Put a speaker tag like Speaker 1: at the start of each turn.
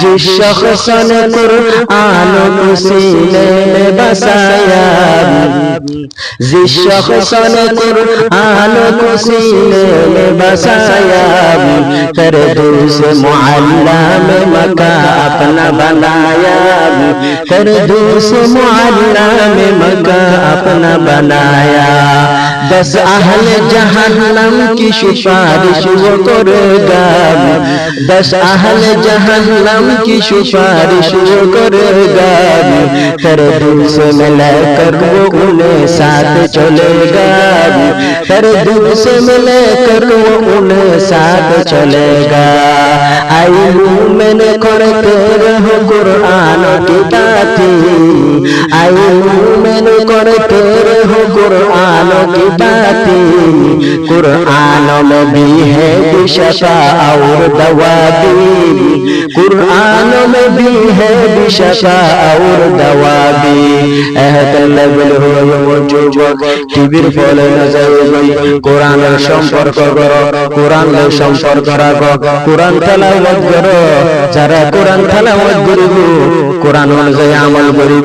Speaker 1: जिस शख्स ने कुरान को सीने में बसाया जिस शख्स ने कुरान को सीने में बसाया कर दिल से मुअल्ला में मका अपना बनाया कर दिल से मुअल्ला में मका अपना बनाया। दस अहल जहन्नम की सिफारिश वो करेगा दस अहल जहन्नम की सिफारिश वो करेगा कर दिल से मिलकर वो उन्हें साथ चलेगा कर दिल से मिलकर वो उन्हें साथ चलेगा आई मैंने करते रहो कुरान की बातें आई मैंने करते रहो कुरान की बातें कुरान में भी है विशफा और दवा भी कुरान में भी है विशफा और दवा भी এহত লেভেল হলো যুবক টিভির ফলে না যাই কোরআনের সম্পর্ক করো কোরআনের সম্পর্ক রাখো কোরআন তেলাওয়াত করো যারা কোরআন তেলাওয়াত করিব কোরআন অনুযায়ী আমল করিব